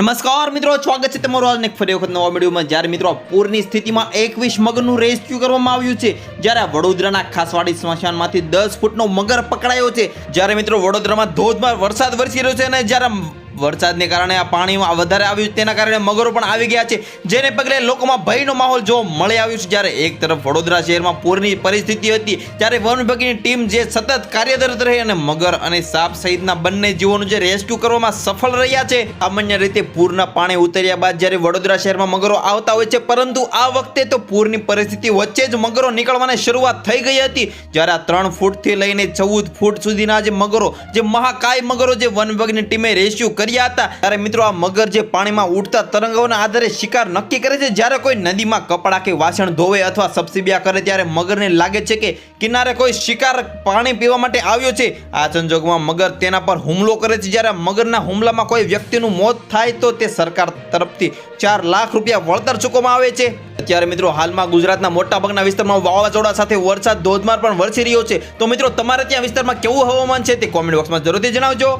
નમસ્કાર મિત્રો, સ્વાગત છે તમારું આજને ફરી વખત નવા વિડીયોમાં. જ્યારે મિત્રો પૂરની સ્થિતિમાં એકવીસ મગરનું રેસ્ક્યુ કરવામાં આવ્યું છે, જ્યારે વડોદરાના ખાસવાડી સ્મશાનમાંથી દસ ફૂટનો મગર પકડાયો છે, જ્યારે મિત્રો વડોદરામાં ધોધમાર વરસાદ વરસી રહ્યો છે અને જ્યારે વરસાદને કારણે આ પાણીમાં વધારે આવ્યું તેના કારણે મગરો પણ આવી ગયા છે. જેને પગલે લોકોમાં ભયનો માહોલ જોવા મળી આવ્યો છે. જ્યારે એક તરફ વડોદરા શહેરમાં પૂરની પરિસ્થિતિ હતી, ત્યારે વન વિભાગની ટીમ જે સતત કાર્યરત રહી અને મગર અને સાપ સહિતના બંને જીવોનું જે રેસ્ક્યુ કરવામાં સફળ રહ્યા છે, સામાન્ય રીતે પૂરના પાણી ઉતર્યા બાદ જ્યારે વડોદરા શહેરમાં મગરો આવતા હોય છે. પરંતુ આ વખતે તો પૂરની પરિસ્થિતિ વચ્ચે જ મગરો નીકળવાની શરૂઆત થઈ ગઈ હતી. જ્યારે આ ત્રણ ફૂટથી લઈને ચૌદ ફૂટ સુધીના જે મગરો, જે મહાકાય મગરો જે વન વિભાગની ટીમે રેસ્ક્યુ કર્યા હતા. ત્યારે મિત્રો આ મગર જે પાણીમાં ઉડતા તરંગોના આધારે શિકાર નક્કી કરે છે. જ્યારે કોઈ નદીમાં કપડાં કે વાસણ ધોવે અથવા સબસીબિયા કરે, ત્યારે મગરને લાગે છે કે કિનારે કોઈ શિકાર પાણી પીવા માટે આવ્યો છે. આ સંજોગમાં મગર તેના પર હુમલો કરે છે. જ્યારે મગરના હુમલામાં કોઈ વ્યક્તિનું મોત થાય, તો તે સરકાર તરફથી ચાર લાખ રૂપિયા વળતર ચૂકવવામાં આવે છે. અત્યારે મિત્રો હાલમાં ગુજરાતના મોટાભાગના વિસ્તારમાં વાવાઝોડા સાથે વરસાદ ધોધમાર પણ વરસી રહ્યો છે. તો મિત્રો, તમારે ત્યાં વિસ્તારમાં કેવું હવામાન છે તે કોમેન્ટ બોક્સમાં જરૂરથી જણાવજો.